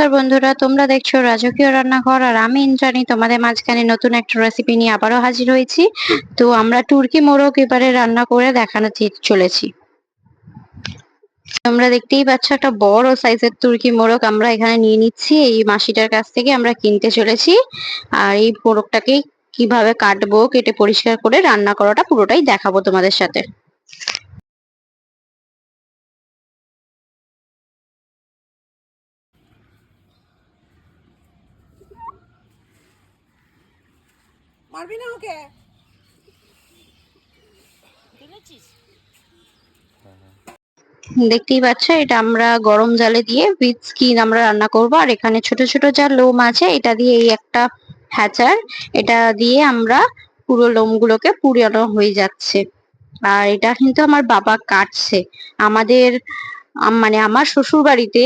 নমস্কার বন্ধুরা, তোমরা দেখছ রাজকীয় রান্নাঘর আর আমি ইন্দ্রাণী। তোমাদের মাঝখানে নতুন একটা রেসিপি নিয়ে আবারও হাজির হয়েছি। তো আমরা তুর্কি মোরগ এবারে রান্না করে দেখানো চলেছি। তোমরা দেখতেই পাচ্ছ একটা বড় সাইজের তুর্কি মোরগ আমরা এখানে নিয়ে নিচ্ছি। এই মাসিটার কাছ থেকে আমরা কিনতে চলেছি। আর এই মোরগটাকে কীভাবে কাটবো, কেটে পরিষ্কার করে রান্না করাটা পুরোটাই দেখাবো তোমাদের সাথে। মারবি না ওকে? দেখতেই পাচ্ছ এটা আমরা গরম জালে দিয়ে উইথ স্কিন আমরা রান্না করব। আর এখানে ছোট ছোট যা লোম আছে এটা দিয়ে এই একটা হ্যাচার এটা দিয়ে আমরা পুরো লোমগুলোকে পুরানো হয়ে যাচ্ছে। আর এটা কিন্তু আমার বাবা কাটছে। আমাদের মানে আমার শ্বশুর বাড়িতে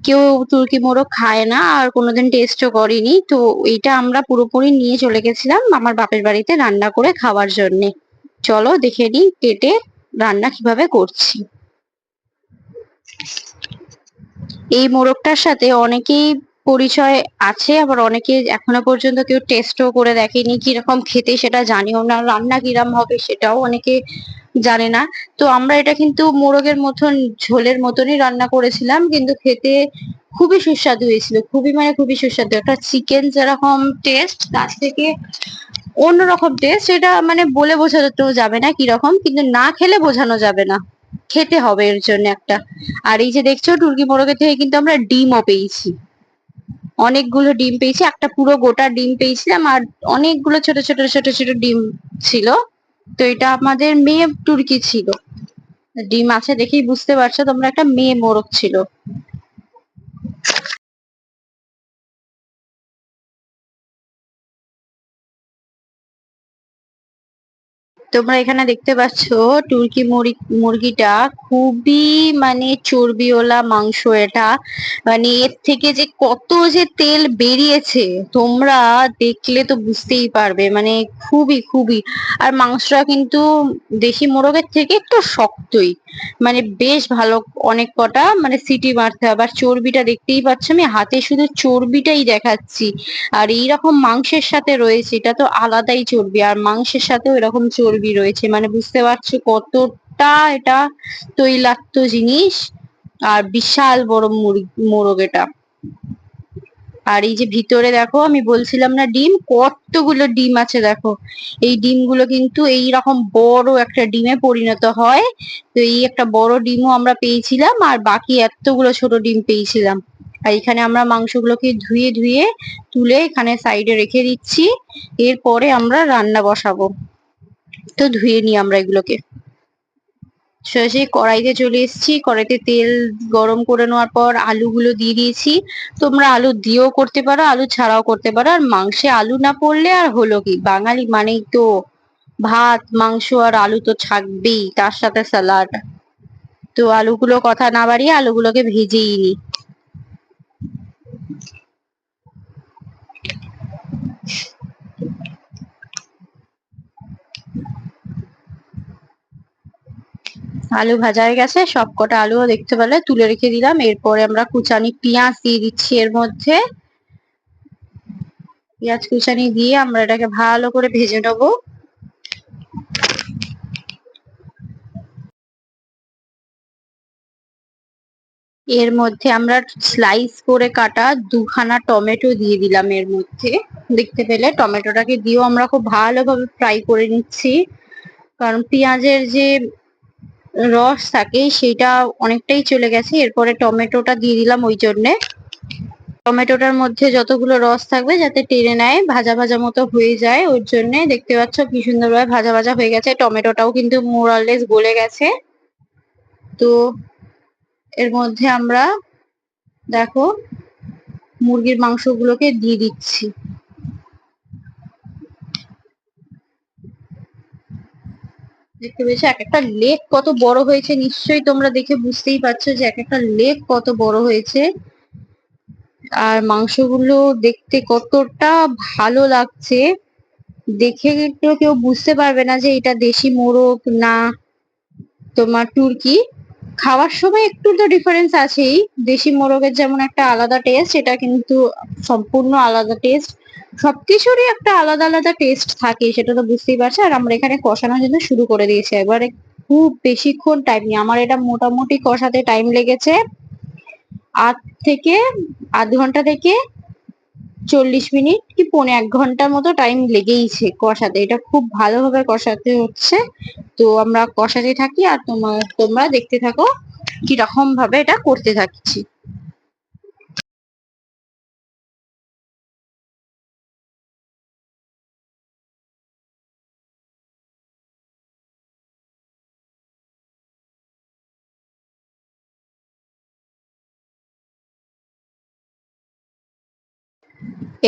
কেউ তুর্কি মোরগ খায় না আর কোনোদিন টেস্টও করেনি। তো এইটা আমরা পুরোপুরি নিয়ে চলে গেছিলাম আমার বাপের বাড়িতে রান্না করে খাওয়ার জন্যে। চলো দেখে নিই কেটে রান্না কীভাবে করছি। এই মোরগটার সাথে অনেকেই পরিচয় আছে, আবার অনেকে এখনও পর্যন্ত কেউ টেস্টও করে দেখেনি কীরকম খেতে সেটা জানিও না, রান্না কিরম হবে সেটাও অনেকে জানে না। তো আমরা এটা কিন্তু মোরগের মতন, ঝোলের মতনই রান্না করেছিলাম, কিন্তু খেতে খুবই সুস্বাদু হয়েছিল। খুবই মানে খুবই সুস্বাদু। একটা চিকেন যেরকম টেস্ট তার থেকে অন্যরকম টেস্ট এটা মানে বলে বোঝাতে যাবে না কীরকম, কিন্তু না খেলে বোঝানো যাবে না। খেতে হবে এর জন্য একটা। আর এই যে দেখছ, টুর্কি মোরগের থেকে কিন্তু আমরা ডিমও পেয়েছি। অনেকগুলো ডিম পেয়েছি, একটা পুরো গোটা ডিম পেয়েছিলাম, আর অনেকগুলো ছোট ছোট ছোট ছোট ডিম ছিল। তো এটা আমাদের মেয়ে তুর্কি ছিল। ডিম আছে দেখেই বুঝতে পারছ, তোমরা একটা মেয়ে মোরগ ছিল। তোমরা এখানে দেখতে পাচ্ছ তুর্কি মুরগি মুরগিটা খুবই মানে চর্বিওয়ালা মাংস এটা। মানে এর থেকে যে কত যে তেল বেরিয়েছে, তোমরা দেখলে তো বুঝতেই পারবে। মানে খুবই খুবই। আর মাংসটা কিন্তু দেশি মোরগের থেকে একটু শক্তই। মানে বেশ ভালো অনেক কটা মানে সিটি মারতে হবে। আর চর্বিটা দেখতেই পাচ্ছ আমি, হাতে শুধু চর্বিটাই দেখাচ্ছি। আর এইরকম মাংসের সাথে রয়েছে, এটা তো আলাদাই চর্বি। আর মাংসের সাথেও এরকম চর্বি রয়েছে মানে বুঝতে পারছ কতটা এটা তৈলাক্ত জিনিস আর বিশাল বড় মোরগ এটা। আর এই যে ভিতরে দেখো, আমি বলছিলাম না ডিম, কতগুলো ডিম আছে দেখো। এই ডিমগুলো কিন্তু এই রকম বড় একটা ডিমে পরিণত হয়। তো এই একটা বড় ডিমও আমরা পেয়েছিলাম আর বাকি এতগুলো ছোট ডিম পেয়েছিলাম। আর এখানে আমরা মাংসগুলোকে ধুয়ে ধুয়ে তুলে এখানে সাইডে রেখে দিচ্ছি। এরপরে আমরা রান্না বসাবো। তো ধুয়ে নিই আমরা এগুলোকে। সরাসরি কড়াইতে চলে এসেছি। কড়াইতে তেল গরম করে নেওয়ার পর আলুগুলো দিয়ে দিয়েছি। তোমরা আলু দিয়েও করতে পারো, আলু ছাড়াও করতে পারো। আর মাংসে আলু না পড়লে আর হলো কি? বাঙালি মানেই তো ভাত, মাংস আর আলু তো থাকবেই তার সাথে স্যালাড তো আলুগুলো কথা না বাড়িয়ে আলুগুলোকে ভেজেই নি আলু ভাজা হয়ে গেছে সব কটা আলুও দেখতে পেলে তুলে রেখে দিলাম। এরপরে আমরা কুচানি পেঁয়াজ দিয়ে দিচ্ছি এর মধ্যে। পেঁয়াজ কুচানি দিয়ে আমরা এটাকে ভালো করে ভেজে নেব। এর মধ্যে আমরা স্লাইস করে কাটা দুখানা টমেটো দিয়ে দিলাম এর মধ্যে। দেখতে পেলে টমেটোটাকে দিয়েও আমরা খুব ভালোভাবে ফ্রাই করে নিচ্ছি। কারণ পেঁয়াজের যে রস থাকে সেটা অনেকটাই চলে গেছে। এরপরে টমেটোটা দিয়ে দিলাম ওই জন্যে। টমেটোটার মধ্যে যতগুলো রস থাকবে যাতে টেনে নেয়, ভাজা ভাজা মতো হয়ে যায়, ওর জন্য দেখতে পাচ্ছ কি সুন্দরভাবে ভাজা ভাজা হয়ে গেছে। টমেটোটাও কিন্তু মোরাললেস গলে গেছে। তো এর মধ্যে আমরা দেখো মুরগির মাংসগুলোকে দিয়ে দিচ্ছি। দেখতে পেয়েছ এক একটা লেগ কত বড় হয়েছে, নিশ্চয়ই তোমরা দেখে বুঝতেই পারছ যে এক একটা লেগ কত বড় হয়েছে। আর মাংসগুলো দেখতে কতটা ভালো লাগছে। দেখে তো কেউ বুঝতে পারবে না যে এটা দেশি মোরগ না তোমার তুর্কি। খাওয়ার সময় একটু তো ডিফারেন্স আছেই। দেশি মোরগের যেমন একটা আলাদা টেস্ট এটা কিন্তু সম্পূর্ণ আলাদা টেস্ট সবকিছুরই একটা আলাদা আলাদা টেস্ট থাকে, সেটা তো বুঝতেই পারছ। আর আমরা এখানে কষানোর জন্য শুরু করে দিয়েছি। একবারে খুব বেশিক্ষণ টাইম নিয়ে আমার এটা মোটামুটি কষাতে টাইম লেগেছে আধ থেকে, আধ ঘণ্টা থেকে চল্লিশ মিনিট কি পৌনে এক ঘণ্টার মতো টাইম লেগেইছে কষাতে। এটা খুব ভালোভাবে কষাতে হচ্ছে। তো আমরা কষাতে থাকি আর তোমার তোমরা দেখতে থাকো কীরকম ভাবে এটা করতে থাকছি।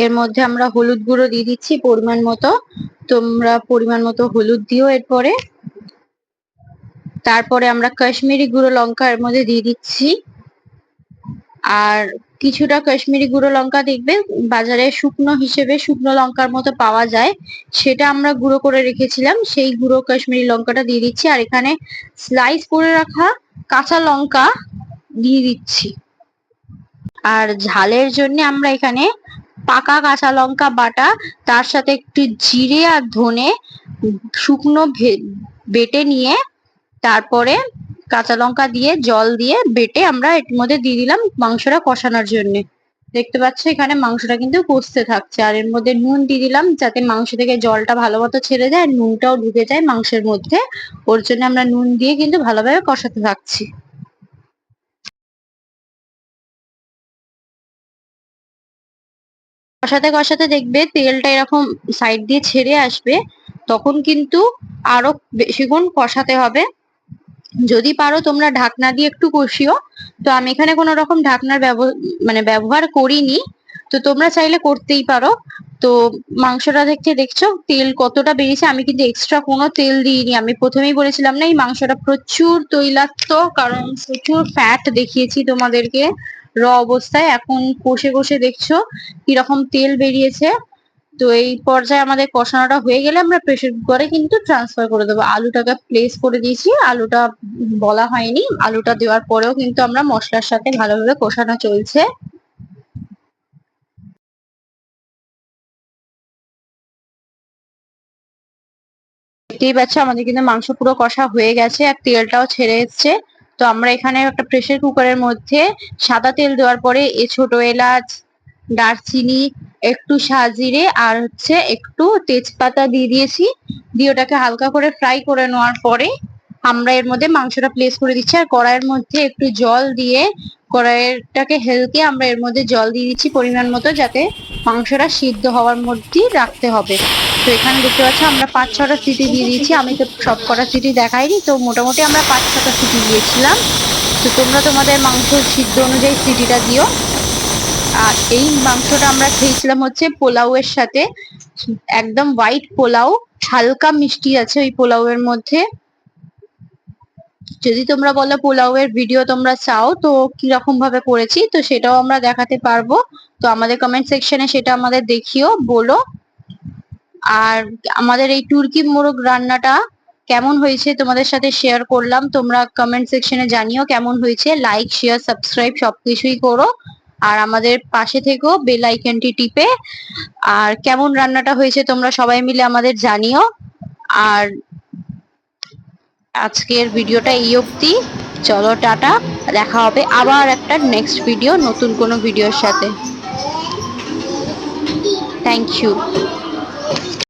এর মধ্যে আমরা হলুদ গুঁড়ো দিয়ে দিচ্ছি পরিমাণ মতো। তোমরা পরিমাণ মতো হলুদ দিও এরপরে। তারপরে আমরা কাশ্মীরি গুঁড়ো লঙ্কা এর মধ্যে দিয়ে দিচ্ছি। আর কিছুটা কাশ্মীরি গুঁড়ো লঙ্কা দেখবে, বাজারে শুকনো হিসেবে শুকনো লঙ্কার মতো পাওয়া যায়। সেটা আমরা গুঁড়ো করে রেখেছিলাম, সেই গুঁড়ো কাশ্মীরি লঙ্কাটা দিয়ে দিচ্ছি। আর এখানে স্লাইস করে রাখা কাঁচা লঙ্কা দিয়ে দিচ্ছি। আর ঝালের জন্য আমরা এখানে পাকা কাঁচা লঙ্কা বাটা, তার সাথে একটু জিরে আর ধনে শুকনো বেটে নিয়ে তারপরে কাঁচা লঙ্কা দিয়ে, জল দিয়ে বেটে আমরা এর মধ্যে দিয়ে দিলাম মাংসটা কষানোর জন্য। দেখতে পাচ্ছ এখানে মাংসটা কিন্তু কষতে থাকছে। আর এর মধ্যে নুন দিয়ে দিলাম যাতে মাংস থেকে জলটা ভালো মতো ছেড়ে যায় নুনটাও ঢুকে যায় মাংসের মধ্যে। ওর জন্য আমরা নুন দিয়ে কিন্তু ভালোভাবে কষাতে থাকছি। কষাতে কষাতে দেখবে তেলটা এরকম সাইড দিয়ে ছেড়ে আসবে, তখন কিন্তু আরও বেশিক্ষণ কষাতে হবে। যদি পারো তোমরা ঢাকনা দিয়ে একটু কষিও। তো আমি এখানে কোনো রকম ঢাকনার মানে ব্যবহার করিনি। তো তোমরা চাইলে করতেই পারো। তো মাংসটা দেখতে দেখছ, তেল কতটা বেরিয়েছে আমি কিন্তু এক্সট্রা কোনো তেল দিইনি। আমি প্রথমেই বলেছিলাম না, এই মাংসটা প্রচুর তৈলাক্ত, কারণ প্রচুর ফ্যাট দেখিয়েছি তোমাদেরকে। র অবস্থায় এখন কষে কষে দেখছ কীরকম তেল বেরিয়েছে। তো এই পর্যায়ে আমাদের কষানোটা হয়ে গেলে আমরা প্রেসার কুকারে কিন্তু ট্রান্সফার করে দেবো। আলুটাকে প্লেস করে দিয়েছি, আলুটা বলা হয়নি। আলুটা দেওয়ার পরেও কিন্তু আমরা মশলার সাথে ভালোভাবে কষানো চলছে। দেখতেই পাচ্ছ আমাদের কিন্তু মাংস পুরো কষা হয়ে গেছে আর তেলটাও ছেড়ে এসছে। তো আমরা এখানে একটা প্রেসার কুকারের মধ্যে সাদা তেল দেওয়ার পরে এ ছোট এলাচ, দারচিনি, একটু সাজিরে আর হচ্ছে একটু তেজপাতা দিয়ে দিয়েছি। দিয়ে ওটাকে হালকা করে ফ্রাই করে নেওয়ার পরে আমরা এর মধ্যে মাংসটা প্লেস করে দিচ্ছি। আর কড়াইয়ের মধ্যে একটু জল দিয়ে কড়াইটাকে হেলকে আমরা এর মধ্যে জল দিয়ে দিচ্ছি পরিমাণ মতো, যাতে মাংসটা সিদ্ধ হওয়ার মধ্যেই রাখতে হবে। তো এখানে দেখতে পাচ্ছ আমরা পাঁচ ছটা সিটি দিয়ে দিয়েছি। আমি তো সব কটা সিটি দেখাইনি, তো মোটামুটি আমরা পাঁচ ছটা সিটি দিয়েছিলাম। তো তোমরা তোমাদের মাংস সিদ্ধ অনুযায়ী সিটিটা দিও। আর এই মাংসটা আমরা খেয়েছিলাম হচ্ছে পোলাও এর সাথে। একদম হোয়াইট পোলাও, হালকা মিষ্টি আছে ওই পোলাও এর মধ্যে। যদি তোমরা বলো পোলাও এর ভিডিও তোমরা চাও, তো কীরকম ভাবে করেছি, তো সেটাও আমরা দেখাতে পারব। তো আমাদের কমেন্ট সেকশনে সেটা আমাদের দেখিও, বলো। আর আমাদের এই তুর্কি মোরগ রান্নাটা কেমন হয়েছে তোমাদের সাথে শেয়ার করলাম। তোমরা কমেন্ট সেকশনে জানিও কেমন হয়েছে। লাইক শেয়ার সাবস্ক্রাইব সবকিছুই করো। আর আমাদের পাশে থেকেও বেল আইকনটি টিপে। আর কেমন রান্নাটা হয়েছে তোমরা সবাই মিলে আমাদের জানিও। আর আজকের ভিডিওটা এই অবধি। চলো, টাটা। দেখা হবে আবার একটা নেক্সট ভিডিও নতুন কোনো ভিডিওর সাথে। Thank you